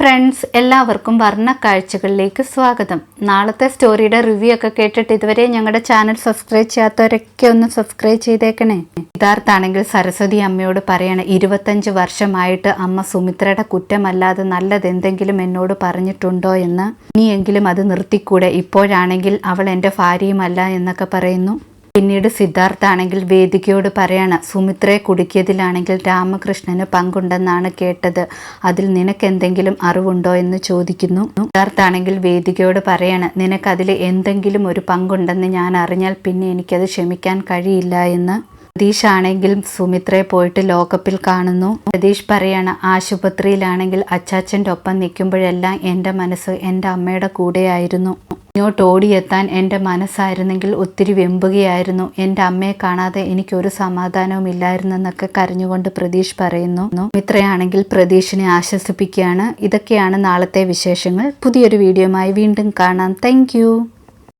Friends എല്ലാവർക്കും വർണ കാഴ്ചകളിലേക്ക് സ്വാഗതം. നാളത്തെ സ്റ്റോറിയുടെ റിവ്യൂ ഒക്കെ കേട്ടിട്ട് ഇതുവരെ ഞങ്ങളുടെ ചാനൽ സബ്സ്ക്രൈബ് ചെയ്യാത്തവരൊക്കെ ഒന്ന് സബ്സ്ക്രൈബ് ചെയ്തേക്കണേ. സിദ്ധാർത്ഥാണെങ്കിൽ സരസ്വതി അമ്മയോട് പറയണ ഇരുപത്തഞ്ച് വർഷമായിട്ട് അമ്മ സുമിത്രയുടെ കുറ്റമല്ലാതെ നല്ലതെന്തെങ്കിലും എന്നോട് പറഞ്ഞിട്ടുണ്ടോ എന്ന്? ഇനിയെങ്കിലും അത് നിർത്തിക്കൂടെ? ഇപ്പോഴാണെങ്കിൽ അവൾ എന്റെ ഭാര്യയുമല്ല എന്നൊക്കെ പറയുന്നു. പിന്നീട് സിദ്ധാർത്ഥ ആണെങ്കിൽ വേദികയോട് പറയാണ് സുമിത്രയെ കുടുക്കിയതിലാണെങ്കിൽ രാമകൃഷ്ണന് പങ്കുണ്ടെന്നാണ് കേട്ടത്. അതിൽ നിനക്ക് എന്തെങ്കിലും അറിവുണ്ടോ എന്ന് ചോദിക്കുന്നു. സിദ്ധാർത്ഥ ആണെങ്കിൽ വേദികയോട് പറയാണ് നിനക്ക് അതിൽ എന്തെങ്കിലും ഒരു പങ്കുണ്ടെന്ന് ഞാൻ അറിഞ്ഞാൽ പിന്നെ എനിക്കത് ക്ഷമിക്കാൻ കഴിയില്ല എന്ന്. സതീഷ് ആണെങ്കിൽ സുമിത്രയെ പോയിട്ട് ലോക്കപ്പിൽ കാണുന്നു. സതീഷ് പറയാണ് ആശുപത്രിയിലാണെങ്കിൽ അച്ചാച്ചന്റെ ഒപ്പം നിൽക്കുമ്പോഴെല്ലാം എന്റെ മനസ്സ് എന്റെ അമ്മയുടെ കൂടെയായിരുന്നു. ഇങ്ങോട്ട് ഓടിയെത്താൻ എന്റെ മനസ്സായിരുന്നെങ്കിൽ ഒത്തിരി വെമ്പുകയായിരുന്നു. എന്റെ അമ്മയെ കാണാതെ എനിക്കൊരു സമാധാനവും ഇല്ലായിരുന്നെന്നൊക്കെ കരഞ്ഞുകൊണ്ട് പ്രതീഷ് പറയുന്നു. മിത്രയാണെങ്കിൽ പ്രതീഷിനെ ആശ്വസിപ്പിക്കുകയാണ്. ഇതൊക്കെയാണ് നാളത്തെ വിശേഷങ്ങൾ. പുതിയൊരു വീഡിയോയുമായി വീണ്ടും കാണാം. താങ്ക്